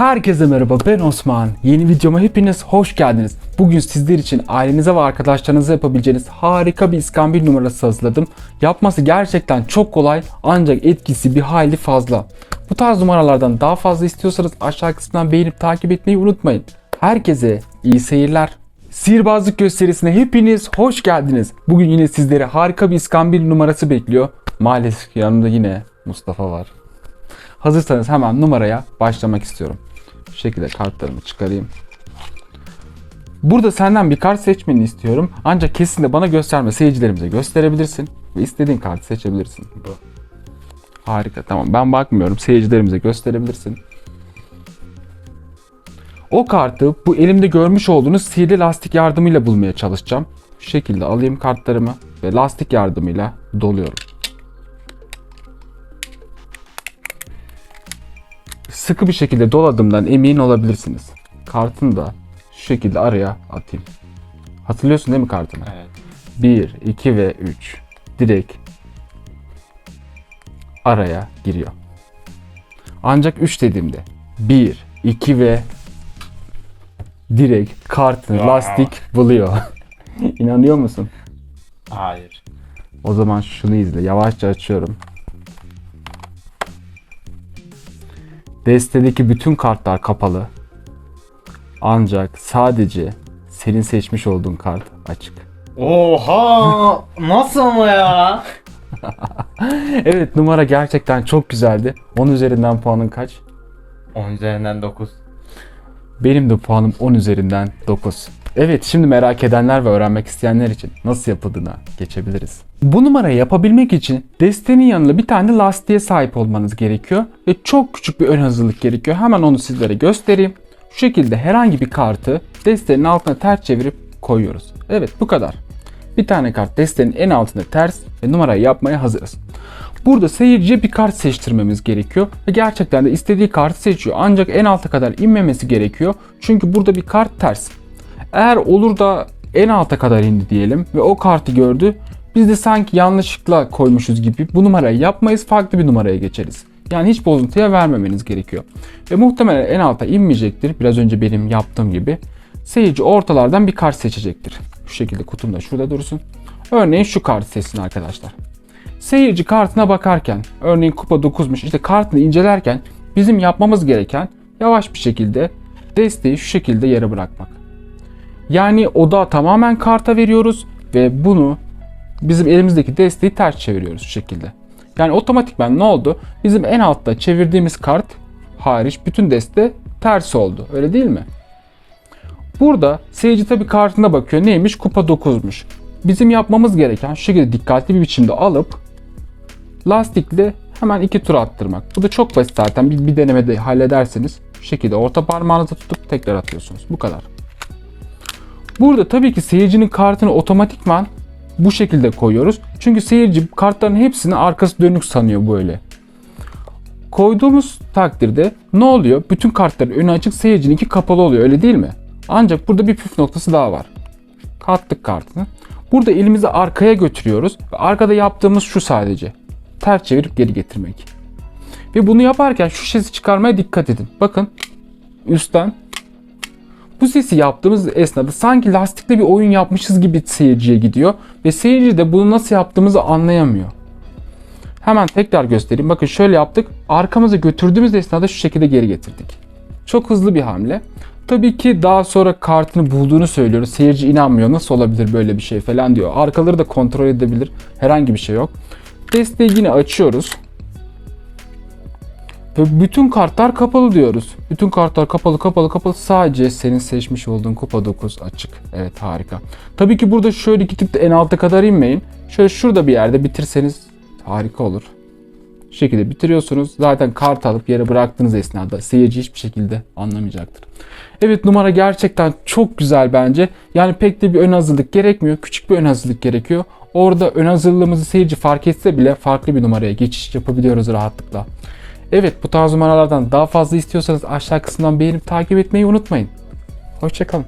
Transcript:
Herkese merhaba ben Osman. Yeni videoma hepiniz hoş geldiniz. Bugün sizler için ailenize ve arkadaşlarınıza yapabileceğiniz harika bir iskambil numarası hazırladım. Yapması gerçekten çok kolay ancak etkisi bir hayli fazla. Bu tarz numaralardan daha fazla istiyorsanız aşağı kısmından beğenip takip etmeyi unutmayın. Herkese iyi seyirler. Sihirbazlık gösterisine hepiniz hoş geldiniz. Bugün yine sizlere harika bir iskambil numarası bekliyor. Maalesef yanımda yine Mustafa var. Hazırsanız hemen numaraya başlamak istiyorum. Şekilde kartlarımı çıkarayım. Burada senden bir kart seçmeni istiyorum. Ancak kesinlikle bana gösterme. Seyircilerimize gösterebilirsin. Ve istediğin kartı seçebilirsin. Bu. Harika tamam. Ben bakmıyorum. Seyircilerimize gösterebilirsin. O kartı bu elimde görmüş olduğunuz sihirli lastik yardımıyla bulmaya çalışacağım. Şu şekilde alayım kartlarımı ve lastik yardımıyla doluyorum. Sıkı bir şekilde doladığımdan emin olabilirsiniz. Kartını da şu şekilde araya atayım. Hatırlıyorsun değil mi kartını? Evet. 1, 2 ve 3. Direkt araya giriyor. Ancak 3 dediğimde 1, 2 ve direkt kartını Ya. lastik buluyor. İnanıyor musun? Hayır. O zaman şunu izle. Yavaşça açıyorum. Destedeki bütün kartlar kapalı. Ancak sadece senin seçmiş olduğun kart açık. Oha! Nasıl ama ya? Evet numara gerçekten çok güzeldi. 10 üzerinden puanın kaç? 10 üzerinden 9. Benim de puanım 10 üzerinden 9. Evet şimdi merak edenler ve öğrenmek isteyenler için nasıl yapıldığına geçebiliriz. Bu numarayı yapabilmek için destenin yanında bir tane lastiğe sahip olmanız gerekiyor ve çok küçük bir ön hazırlık gerekiyor. Hemen onu sizlere göstereyim. Şu şekilde herhangi bir kartı destenin altına ters çevirip koyuyoruz. Evet bu kadar. Bir tane kart destenin en altında ters ve numarayı yapmaya hazırız. Burada seyirciye bir kart seçtirmemiz gerekiyor ve gerçekten de istediği kartı seçiyor. Ancak en alta kadar inmemesi gerekiyor. Çünkü burada bir kart ters. Eğer olur da en alta kadar indi diyelim ve o kartı gördü. Biz de sanki yanlışlıkla koymuşuz gibi bu numarayı yapmayız farklı bir numaraya geçeriz. Yani hiç bozuntuya vermemeniz gerekiyor. Ve muhtemelen en alta inmeyecektir. Biraz önce benim yaptığım gibi. Seyirci ortalardan bir kart seçecektir. Şu şekilde kutum da şurada dursun. Örneğin şu kartı seçsin arkadaşlar. Seyirci kartına bakarken, örneğin kupa 9'muş işte kartını incelerken bizim yapmamız gereken yavaş bir şekilde desteği şu şekilde yere bırakmak. Yani odağı tamamen karta veriyoruz ve bunu bizim elimizdeki desteği ters çeviriyoruz şu şekilde. Yani otomatikman ne oldu? Bizim en altta çevirdiğimiz kart hariç bütün deste ters oldu. Öyle değil mi? Burada seyirci tabi kartına bakıyor. Neymiş? Kupa 9'muş. Bizim yapmamız gereken şu şekilde dikkatli bir biçimde alıp lastikle hemen iki tur attırmak. Bu da çok basit zaten. Bir, bir denemede hallederseniz şu şekilde orta parmağınızı tutup tekrar atıyorsunuz. Bu kadar. Burada tabii ki seyircinin kartını otomatikman bu şekilde koyuyoruz. Çünkü seyirci kartların hepsini arkası dönük sanıyor böyle. Koyduğumuz takdirde ne oluyor? Bütün kartların önü açık seyircininki kapalı oluyor öyle değil mi? Ancak burada bir püf noktası daha var. Kattık kartını. Burada elimizi arkaya götürüyoruz. Ve arkada yaptığımız şu sadece. Ters çevirip geri getirmek. Ve bunu yaparken şu sesi çıkarmaya dikkat edin. Bakın üstten bu sesi yaptığımız esnada sanki lastikle bir oyun yapmışız gibi seyirciye gidiyor. Ve seyirci de bunu nasıl yaptığımızı anlayamıyor. Hemen tekrar göstereyim. Bakın şöyle yaptık. Arkamıza götürdüğümüz esnada şu şekilde geri getirdik. Çok hızlı bir hamle. Tabii ki daha sonra kartını bulduğunu söylüyoruz. Seyirci inanmıyor. Nasıl olabilir böyle bir şey falan diyor. Arkaları da kontrol edebilir. Herhangi bir şey yok. Desteği yine açıyoruz. Bütün kartlar kapalı diyoruz. Bütün kartlar kapalı kapalı kapalı. Sadece senin seçmiş olduğun kupa 9 açık. Evet harika. Tabii ki burada şöyle gidip de en alta kadar inmeyin. Şöyle şurada bir yerde bitirseniz harika olur. Şu şekilde bitiriyorsunuz. Zaten kart alıp yere bıraktığınız esnada seyirci hiçbir şekilde anlamayacaktır. Evet numara gerçekten çok güzel bence. Yani pek de bir ön hazırlık gerekmiyor. Küçük bir ön hazırlık gerekiyor. Orada ön hazırlığımızı seyirci fark etse bile farklı bir numaraya geçiş yapabiliyoruz rahatlıkla. Evet bu tarz numaralardan daha fazla istiyorsanız aşağı kısımdan beğenip takip etmeyi unutmayın. Hoşçakalın.